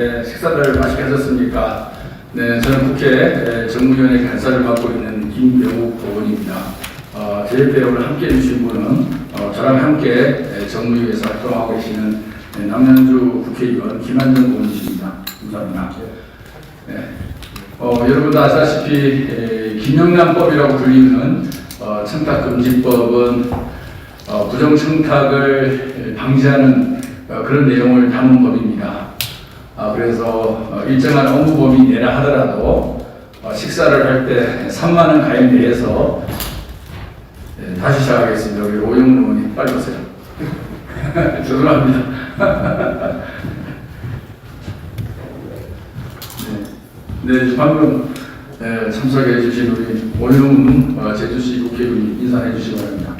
네, 식사들 맛있게 하셨습니까? 네, 저는 국회 에, 정무위원회 간사를 맡고 있는 김병욱 의원입니다. 어, JF에 오늘 함께 해주신 분은 어, 저랑 함께 에, 정무위에서 활동하고 계시는 에, 남양주 국회의원 김한정 의원이십니다. 감사합니다. 네. 어, 여러분도 아시다시피 에, 김영란법이라고 불리는 어, 청탁금지법은 어, 부정청탁을 방지하는 어, 그런 내용을 담은 법입니다. 아, 그래서 어, 일정한 업무 범위 내라 하더라도 어, 식사를 할 때 3만 원 가입 내에서 예, 다시 시작하겠습니다. 우리 오영훈 의원님 빨리 오세요. 죄송합니다. 네, 네, 방금 예, 참석해 주신 우리 오영훈 어, 제주시 국회의원님 인사해 주시기 바랍니다.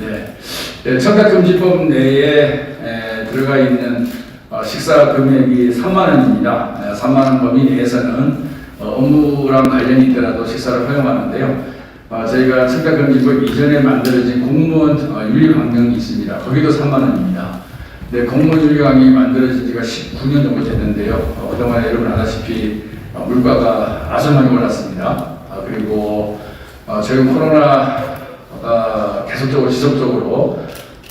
네, 네, 청탁금지법 내에 에, 들어가 있는 어, 식사 금액이 3만 원입니다. 에, 3만 원 범위 내에서는 어, 업무랑 관련이 있더라도 식사를 허용하는데요. 어, 저희가 청탁금지법 이전에 만들어진 공무원 어, 윤리강령이 있습니다. 거기도 3만 원입니다. 네, 공무원 윤리강령이 만들어진 지가 19년 정도 됐는데요. 어, 그동안 여러분 아다시피 어, 물가가 아주 많이 올랐습니다. 아, 그리고 어, 지금 코로나가 계속적으로 지속적으로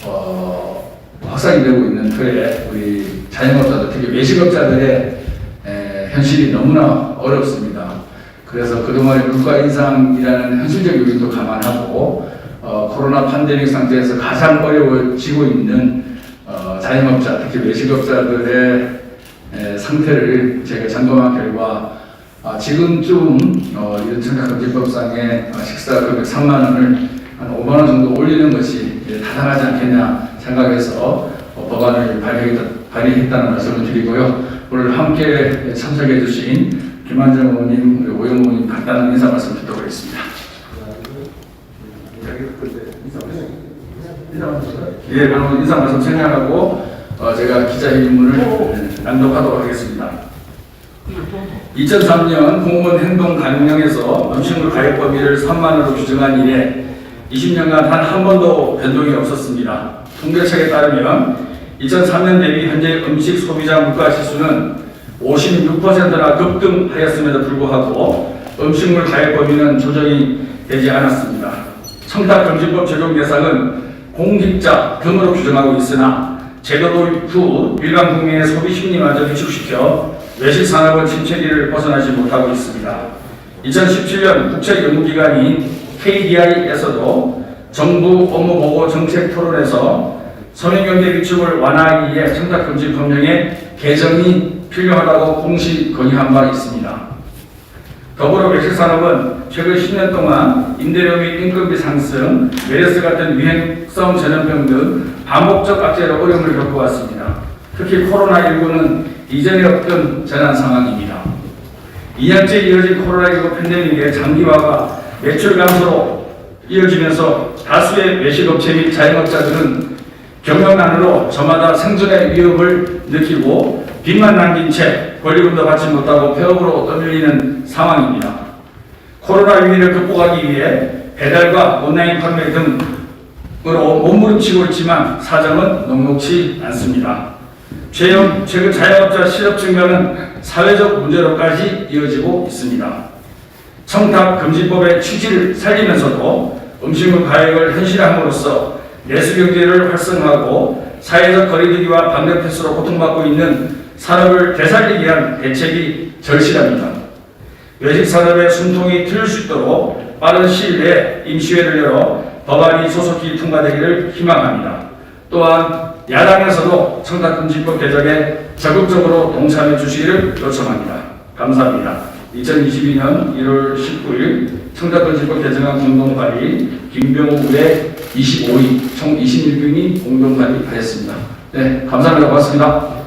어, 확산이 되고 있는 터에 우리 자영업자들 특히 외식업자들의 에, 현실이 너무나 어렵습니다. 그래서 그동안의 물가 인상이라는 현실적 요인도 감안하고 어, 코로나 팬데믹 상태에서 가장 어려워지고 있는 어, 자영업자 특히 외식업자들의 에, 상태를 제가 점검한 결과 아, 지금쯤 어, 이런 청약금지법상의 어, 식사 금액 3만 원을 한 5만 원 정도 올리는 것이 예, 타당하지 않겠냐 생각해서 어, 법안을 발의했다, 발의했다는 말씀을 드리고요. 오늘 함께 참석해 주신 김한정 의원님, 우리 오영 의원님 간단한 인사 말씀 듣도록 하겠습니다. 예, 그럼 인사 말씀 생략하고 어, 제가 기자회견문을 예, 낭독하도록 하겠습니다. 2003년 공무원 행동 강령에서 음식물 가입 범위를 3만 원으로 규정한 이래 20년간 단 한 번도 변동이 없었습니다. 통계책에 따르면 2003년 대비 현재 음식 소비자 물가 지수는 56%나 급등하였음에도 불구하고 음식물 가입 범위는 조정이 되지 않았습니다. 청탁금지법 적용 대상은 공직자 등으로 규정하고 있으나 제도 도입 후 일반 국민의 소비 심리마저 위축시켜 외식 산업은 침체기를 벗어나지 못하고 있습니다. 2017년 국제 연구기관인 KDI에서도 정부 업무 보고 정책 토론에서 서민경제 위축을 완화하기 위해 청탁금지 법령의 개정이 필요하다고 공식 건의한 바 있습니다. 더불어 외식산업은 최근 10년 동안 임대료 및 인건비 상승, 메르스 같은 유행성 전염병 등 반복적 악재로 어려움을 겪어왔습니다. 특히 코로나19는 이전에 없던 재난 상황입니다. 2년째 이어진 코로나19 팬데믹의 장기화가 매출 감소로 이어지면서 다수의 외식업체 및 자영업자들은 경영난으로 저마다 생존의 위협을 느끼고 빚만 남긴 채 권리금도 받지 못하고 폐업으로 떠밀리는 상황입니다. 코로나 위기를 극복하기 위해 배달과 온라인 판매 등으로 몸부림치고 있지만 사정은 녹록치 않습니다. 최근, 최근 자영업자 실업 증가는 사회적 문제로까지 이어지고 있습니다. 청탁 금지법의 취지를 살리면서도 음식물 가액을 현실함으로써 내수경제를 활성화하고 사회적 거리두기와 방역 패스로 고통받고 있는 산업을 되살리기 위한 대책이 절실합니다. 외식 산업의 숨통이 트일 수 있도록 빠른 시일 내에 임시회를 열어 법안이 조속히 통과되기를 희망합니다. 또한 야당에서도 청탁금지법 개정에 적극적으로 동참해 주시기를 요청합니다. 감사합니다. 2022년 1월 19일 청탁금지법 개정안 공동 발의 김병호 의 25위 총 26명이 공동 발의하였습니다. 네, 감사합니다. 고맙습니다.